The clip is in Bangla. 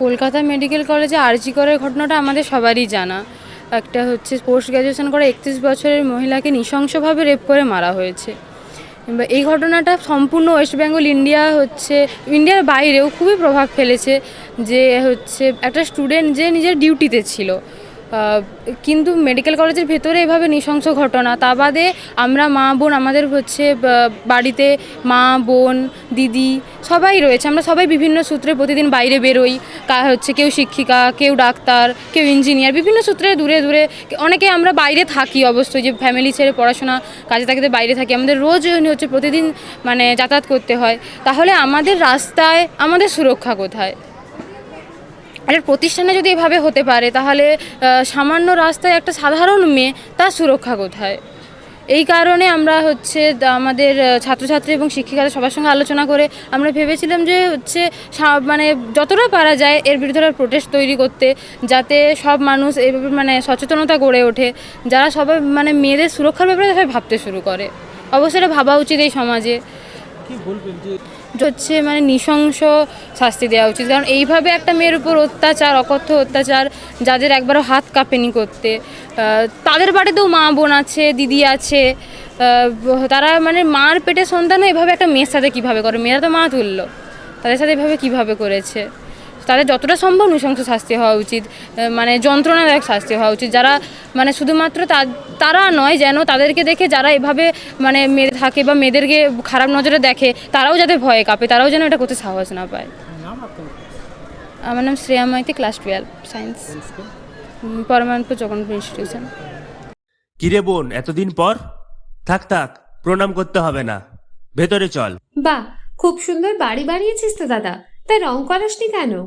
কলকাতা মেডিকেল কলেজে আরজি করার ঘটনাটা আমাদের সবারই জানা। একটা হচ্ছে পোস্ট গ্র্যাজুয়েশন করা একত্রিশ বছরের মহিলাকে নৃশংসভাবে রেপ করে মারা হয়েছে। এই ঘটনাটা সম্পূর্ণ ওয়েস্ট বেঙ্গল ইন্ডিয়া হচ্ছে, ইন্ডিয়ার বাইরেও খুবই প্রভাব ফেলেছে যে হচ্ছে একটা স্টুডেন্ট যে নিজের ডিউটিতে ছিল কিন্তু মেডিকেল কলেজের ভেতরে এভাবে নৃশংস ঘটনা। তা বাদে আমরা মা বোন, আমাদের হচ্ছে বাড়িতে মা, বোন, দিদি সবাই রয়েছে। আমরা সবাই বিভিন্ন সূত্রে প্রতিদিন বাইরে বেরোই। কা, হচ্ছে কেউ শিক্ষিকা, কেউ ডাক্তার, কেউ ইঞ্জিনিয়ার, বিভিন্ন সূত্রে দূরে দূরে অনেকে আমরা বাইরে থাকি অবশ্যই যে ফ্যামিলি ছেড়ে পড়াশোনা কাজে থাকতে বাইরে থাকি। আমাদের রোজ হচ্ছে প্রতিদিন মানে যাতায়াত করতে হয়। তাহলে আমাদের রাস্তায় আমাদের সুরক্ষা কোথায়? একটা প্রতিষ্ঠানে যদি এভাবে হতে পারে, তাহলে সামান্য রাস্তায় একটা সাধারণ মেয়ে তার সুরক্ষা কোথায়? এই কারণে আমরা হচ্ছে আমাদের ছাত্রছাত্রী এবং শিক্ষিকাদের সবার সঙ্গে আলোচনা করে আমরা ভেবেছিলাম যে হচ্ছে মানে যতটা পারা যায় এর বিরুদ্ধে প্রোটেস্ট তৈরি করতে, যাতে সব মানুষ এইভাবে মানে সচেতনতা গড়ে ওঠে, যারা সবাই মানে মেয়েদের সুরক্ষার ব্যাপারে ভাবতে শুরু করে। অবশ্যই ভাবা উচিত এই সমাজে। হচ্ছে মানে নৃশংস শাস্তি দেওয়া উচিত? কারণ এইভাবে একটা মেয়ের উপর অত্যাচার, অকথ্য অত্যাচার, যাদের একবারও হাত কাঁপেনি করতে তাদের বাড়িতেও মা বোন আছে, দিদি আছে তারা মানে মার পেটে সন্তানও এভাবে একটা মেয়ের সাথে কীভাবে করে? মেয়েরা তো মা তুললো তাদের সাথে এভাবে কীভাবে করেছে? তাদের যতটা সম্ভব নৃশংস শাস্তি হওয়া উচিত মানে যন্ত্রণাদায়ক শাস্তি হওয়া উচিত। যারা মানে শুধুমাত্র তা- তারা নয় যেন তাদেরকে দেখে যারা এভাবে মানে মেরে থাকে বা মেয়েদেরকে খারাপ নজরে দেখে তারাও যাতে ভয়ে কাঁপে তারাও যেন এটা করতে সাহস না পায়। আমার নাম Shreya Maity class twelve science Paramanpur Jagannath institution কিরে বোন এতদিন পর? থাক থাক প্রণাম করতে হবে না। ভেতরে চল। বাহ খুব সুন্দর বাড়ি বানিয়েছিস তো দাদা। তাই রং করাসনি কেন?